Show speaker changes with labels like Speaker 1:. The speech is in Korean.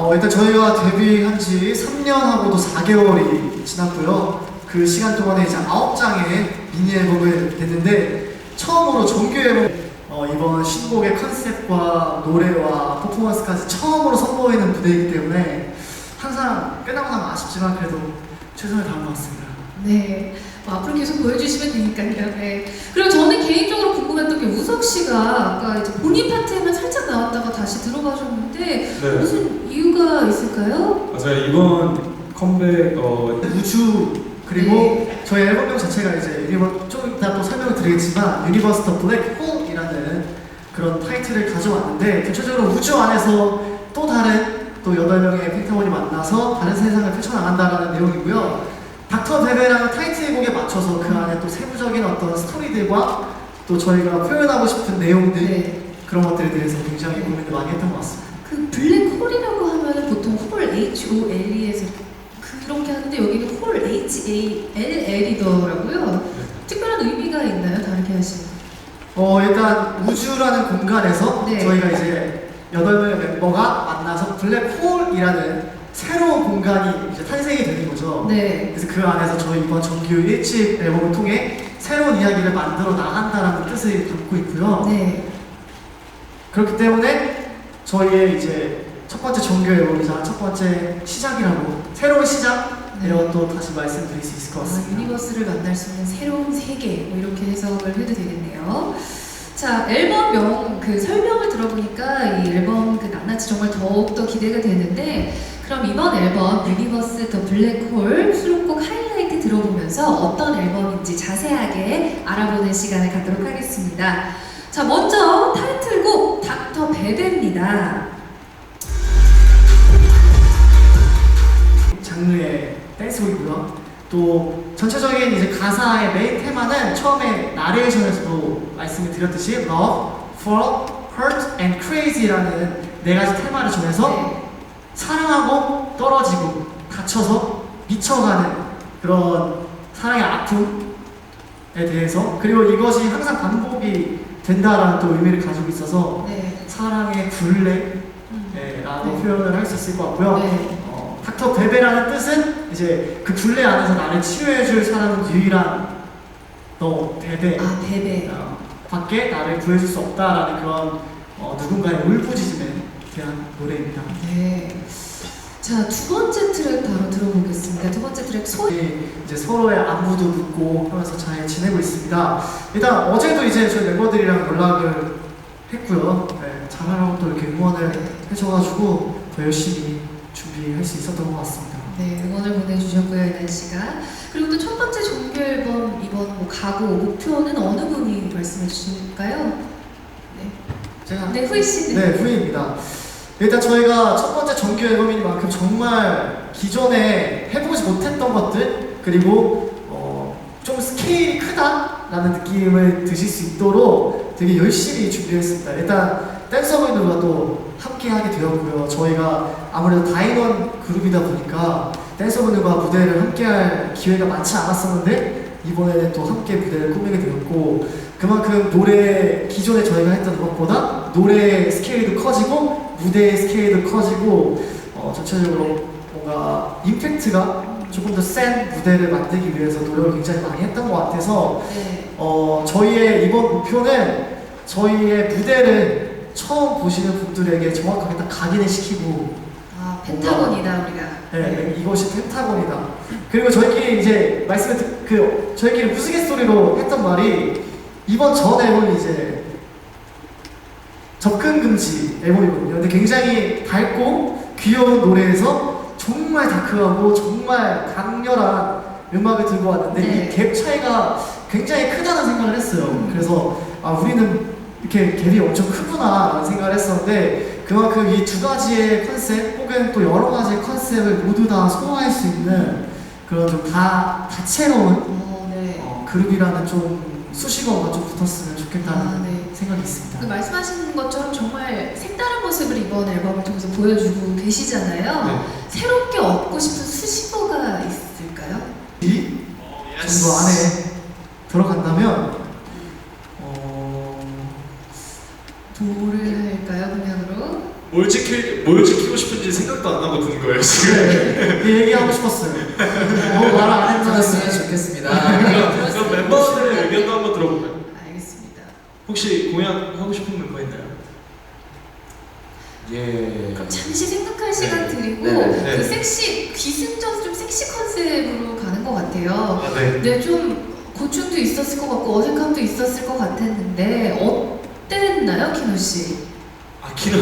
Speaker 1: 어, 일단 저희가 데뷔한 지 3년하고도 4개월이 지났고요. 그 시간 동안에 이제 9장의 미니 앨범을 냈는데 처음으로 정규 앨범 어, 이번 신곡의 컨셉과 노래와 퍼포먼스까지 처음으로 선보이는 무대이기 때문에 항상 끝나고 나면 아쉽지만 그래도 최선을 다한 것 같습니다.
Speaker 2: 네. 뭐 앞으로 계속 보여주시면 되니까요. 네. 그리고 저는 개인적으로 궁금했던 게 우석 씨가 아까 이제 본인 파트에만 살짝 나왔다가 다시 들어가셨는데
Speaker 3: 네.
Speaker 2: 무슨 이유가 있을까요?
Speaker 3: 맞아요. 이번 컴백 어,
Speaker 1: 우주 그리고 저희 앨범명 자체가 이제 유니버 좀 이따 또 설명을 드리겠지만 유니버스 더 블랙홀이라는 그런 타이틀을 가져왔는데 대표적으로 우주 안에서 또 다른 또 여덟 명의 펜타곤이 만나서 다른 세상을 펼쳐나간다라는 내용이고요. 닥터 베베라는 타이틀곡에 맞춰서 그 안에 또 세부적인 어떤 스토리들과 또 저희가 표현하고 싶은 내용들
Speaker 2: 네.
Speaker 1: 그런 것들에 대해서 굉장히 고민을 많이 했던 것 같습니다.
Speaker 2: 그 블랙홀이라고 하면은 보통 홀 H O L E에서 그렇게 하는데 여기는 홀 H A L L이더라고요. 특별한 의미가 있나요? 다르게 하시는?
Speaker 1: 어 일단 우주라는 공간에서
Speaker 2: 네.
Speaker 1: 저희가 이제 여덟 명의 멤버가 만나서 블랙홀이라는 새로운 공간이 이제 탄생이 되는 거죠.
Speaker 2: 네.
Speaker 1: 그래서 그 안에서 저희 이번 정규 1집 앨범을 통해 새로운 이야기를 만들어 나간다라는 뜻을 담고 있고요.
Speaker 2: 네.
Speaker 1: 그렇기 때문에 저희의 이제 첫 번째 정규 앨범이자 첫 번째 시작이라고 새로운 시작
Speaker 2: 네.
Speaker 1: 이런 또 다시 말씀드릴 수 있을 것
Speaker 2: 아,
Speaker 1: 같습니다.
Speaker 2: 유니버스를 만날 수 있는 새로운 세계 뭐 이렇게 해석을 해도 되겠네요. 자 앨범명 그 설명을 들어보니까 이 앨범 그 낱낱이 정말 더욱 더 기대가 되는데 그럼 이번 앨범 유니버스 더 블랙홀 수록곡 하이라이트 들어보면서 어떤 앨범인지 자세하게 알아보는 시간을 갖도록 하겠습니다. 자 먼저 타이틀곡 닥터 베베입니다.
Speaker 1: 장르의 댄스곡이고요. 또 전체적인 이제 가사의 메인 테마는 처음에 나레이션에서도 말씀을 드렸듯이 Love, Fall, Hurt and Crazy라는 네 가지 테마를 정해서
Speaker 2: 네.
Speaker 1: 사랑하고 떨어지고 다쳐서 미쳐가는 그런 사랑의 아픔에 대해서 그리고 이것이 항상 반복이 된다라는 또 의미를 가지고 있어서
Speaker 2: 네.
Speaker 1: 사랑의 굴레라고
Speaker 2: 음.
Speaker 1: 네,
Speaker 2: 네.
Speaker 1: 표현을 할 수 있을 것 같고요.
Speaker 2: 네.
Speaker 1: 어, 닥터 베베라는 뜻은 이제 그 굴레 안에서 나를 치유해줄 사람은 유일한 너 베베
Speaker 2: 아 베베.
Speaker 1: 어, 밖에 나를 구해줄 수 없다라는 그런 어, 누군가의 울부짖음에 대한 노래입니다.
Speaker 2: 네. 자, 두 번째 트랙 바로 들어보겠습니다. 두 번째 트랙 소
Speaker 1: 저희 이제 서로의 안부도 묻고 하면서 잘 지내고 있습니다. 일단 어제도 이제 저희 멤버들이랑 연락을 했고요. 네, 잘하라고 또 이렇게 응원을 해줘가지고 더 열심히 준비할 수 있었던 것 같습니다.
Speaker 2: 네, 응원을 보내주셨고요, 이단 씨가. 그리고 또 첫 번째 정규 앨범 이번 뭐 가구 목표는 어느 분이 말씀해 주실까요? 네.
Speaker 1: 제가
Speaker 2: 네, 후이 씨는.
Speaker 1: 네, 후이입니다. 일단 저희가 첫 번째 정규 앨범이니만큼 정말 기존에 해보지 못했던 것들 그리고 어, 좀 스케일이 크다라는 느낌을 드실 수 있도록 되게 열심히 준비했습니다. 일단 댄서분들과 또 함께 하게 되었고요. 저희가 아무래도 다인원 그룹이다 보니까 댄서분들과 무대를 함께 할 기회가 많지 않았었는데 이번에는 또 함께 무대를 꾸미게 되었고 그만큼 노래 기존에 저희가 했던 것보다 노래 스케일도 커지고 무대의 스케일도 커지고 어, 전체적으로 뭔가 임팩트가 조금 더 센 무대를 만들기 위해서 노력을 굉장히 많이 했던 것 같아서
Speaker 2: 네.
Speaker 1: 어, 저희의 이번 목표는 저희의 무대를 처음 보시는 분들에게 정확하게 딱 각인을 시키고
Speaker 2: 아, 펜타곤이다, 우리가.
Speaker 1: 네, 이것이 펜타곤이다. 그리고 저희끼리 이제 말씀을 듣, 그 저희끼리 우스갯소리로 했던 말이 이번 전 앨범이 이제 접근 금지 앨범이거든요. 근데 굉장히 밝고 귀여운 노래에서 정말 다크하고 정말 강렬한 음악을 들고 왔는데
Speaker 2: 네.
Speaker 1: 이갭 차이가 굉장히 크다는 생각을 했어요.
Speaker 2: 음.
Speaker 1: 그래서 아 우리는 이렇게 갭이 엄청 크구나라는 생각을 했었는데 그만큼 이 두 가지의 컨셉 혹은 또 여러 가지의 컨셉을 모두 다 소화할 수 있는 그런 좀 다 다채로운
Speaker 2: 어, 네.
Speaker 1: 어, 그룹이라는 좀 수식어가 좀 붙었으면 좋겠다는
Speaker 2: 아, 네.
Speaker 1: 생각이
Speaker 2: 그
Speaker 1: 있습니다.
Speaker 2: 말씀하신 것처럼 정말 색다른 모습을 이번 앨범을 통해서 보여주고 계시잖아요.
Speaker 3: 네.
Speaker 2: 새롭게 얻고 싶은 수식어가 있을까요?
Speaker 1: 이 정도 안에 들어간다면 어,
Speaker 2: 뭐를 할까요, 그냥으로?
Speaker 4: 뭘 지킬 뭘 지키고 싶은지 생각도 안 나고 드는 거예요 지금.
Speaker 1: 네, 이 얘기하고 싶었어요. 뭐말안 했나
Speaker 5: 들었으면 좋겠습니다.
Speaker 4: 그럼, 그럼 멤버들의 의견도 한번 들어볼까요?
Speaker 2: 알겠습니다.
Speaker 4: 혹시 공연 하고 싶은 멤버 있나요?
Speaker 5: 예.
Speaker 2: 그럼 잠시 생각할 시간 드리고
Speaker 5: 네,
Speaker 4: 네.
Speaker 2: 그 섹시 귀승전 좀 섹시 컨셉으로 가는 것 같아요.
Speaker 4: 아 네.
Speaker 2: 근데 좀 고충도 있었을 것 같고 어색함도 있었을 것 같았는데 어땠나요, 키노 씨?
Speaker 4: 아 키노